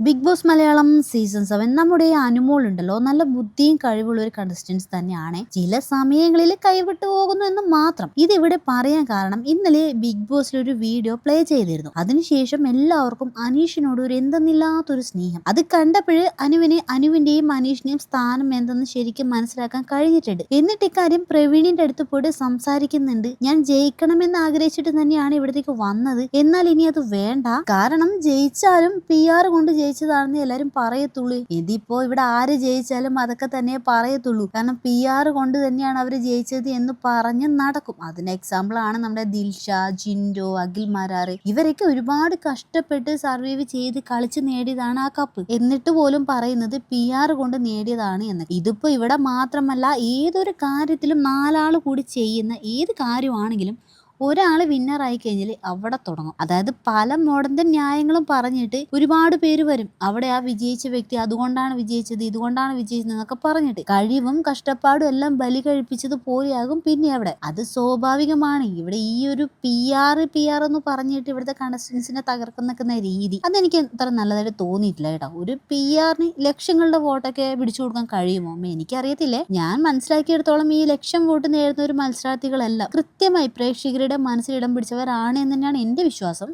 Bigg Boss Malayalam season seven നമ്മുടെ അനുമോൾ ഉണ്ടല്ലോ. നല്ല ബുദ്ധിയും കഴിവുള്ള ഒരു കണ്ടസ്റ്റൻസ് തന്നെയാണ്. ചില സമയങ്ങളിൽ കൈവിട്ടു പോകുന്നു എന്ന് മാത്രം. ഇതിവിടെ പറയാൻ കാരണം ഇന്നലെ ബിഗ് ബോസിൽ ഒരു വീഡിയോ പ്ലേ ചെയ്തിരുന്നു. അതിനുശേഷം എല്ലാവർക്കും അനീഷിനോട് ഒരു എന്തെന്നില്ലാത്തൊരു സ്നേഹം. അത് കണ്ടപ്പോൾ അനുവിനെ അനുവിന്റെയും അനീഷിന്റെയും സ്ഥാനം എന്തെന്ന് ശരിക്കും മനസ്സിലാക്കാൻ കഴിഞ്ഞിട്ടുണ്ട്. എന്നിട്ട് ഇക്കാര്യം പ്രവീണിന്റെ അടുത്ത് പോയിട്ട് സംസാരിക്കുന്നുണ്ട്. ഞാൻ ജയിക്കണമെന്ന് ആഗ്രഹിച്ചിട്ട് തന്നെയാണ് ഇവിടത്തേക്ക് വന്നത്. എന്നാൽ ഇനി അത് വേണ്ട. കാരണം ജയിച്ചാലും പി ആർ കൊണ്ട് ജയിച്ചതാണെന്ന് എല്ലാരും പറയത്തുള്ളൂ. ഇതിപ്പോ ഇവിടെ ആര് ജയിച്ചാലും അതൊക്കെ തന്നെ പറയത്തുള്ളൂ. കാരണം പി ആർ കൊണ്ട് തന്നെയാണ് അവർ ജയിച്ചത് എന്ന് പറഞ്ഞ് നടക്കും. അതിന് എക്സാമ്പിൾ ആണ് നമ്മുടെ ദിൽഷ ജിൻഡോ അഖിൽ മരാറ്. ഇവരൊക്കെ ഒരുപാട് കഷ്ടപ്പെട്ട് സർവൈവ് ചെയ്ത് കളിച്ച് നേടിയതാണ് ആ കപ്പ് എന്നിട്ട് പോലും പറയുന്നത് പി ആർ കൊണ്ട് നേടിയതാണ് എന്ന്. ഇതിപ്പോ ഇവിടെ മാത്രമല്ല ഏതൊരു കാര്യത്തിലും നാലാൾ കൂടി ചെയ്യുന്ന ഏത് കാര്യമാണെങ്കിലും ഒരാൾ വിന്നറായി കഴിഞ്ഞാൽ അവിടെ തുടങ്ങും. അതായത് പല മോഡന്റെ ന്യായങ്ങളും പറഞ്ഞിട്ട് ഒരുപാട് പേര് വരും. അവിടെ ആ വിജയിച്ച വ്യക്തി അതുകൊണ്ടാണ് വിജയിച്ചത് ഇതുകൊണ്ടാണ് വിജയിച്ചത് എന്നൊക്കെ പറഞ്ഞിട്ട്. കഴിവും കഷ്ടപ്പാടും എല്ലാം ബലി കഴിപ്പിച്ചത് പോലെയാകും പിന്നെ അവിടെ. അത് സ്വാഭാവികമാണ്. ഇവിടെ ഈ ഒരു പി ആർ പി ആർ എന്ന് പറഞ്ഞിട്ട് ഇവിടുത്തെ കണ്ടസ്റ്റൻസിനെ തകർക്കുന്ന രീതി. അതെനിക്ക് അത്ര നല്ലതായിട്ട് തോന്നിയിട്ടില്ല കേട്ടോ. ഒരു പി ആറിന് ലക്ഷങ്ങളുടെ വോട്ടൊക്കെ പിടിച്ചു കൊടുക്കാൻ കഴിയുമോ? എനിക്കറിയത്തില്ലേ. ഞാൻ മനസ്സിലാക്കിയെടുത്തോളം ഈ ലക്ഷം വോട്ട് നേടുന്ന ഒരു മത്സരാർത്ഥികളല്ല. കൃത്യമായി പ്രേക്ഷകരുടെ മനസ്സിൽ ഇടം പിടിച്ചവരാണ് എന്ന് തന്നെയാണ് എന്റെ വിശ്വാസം.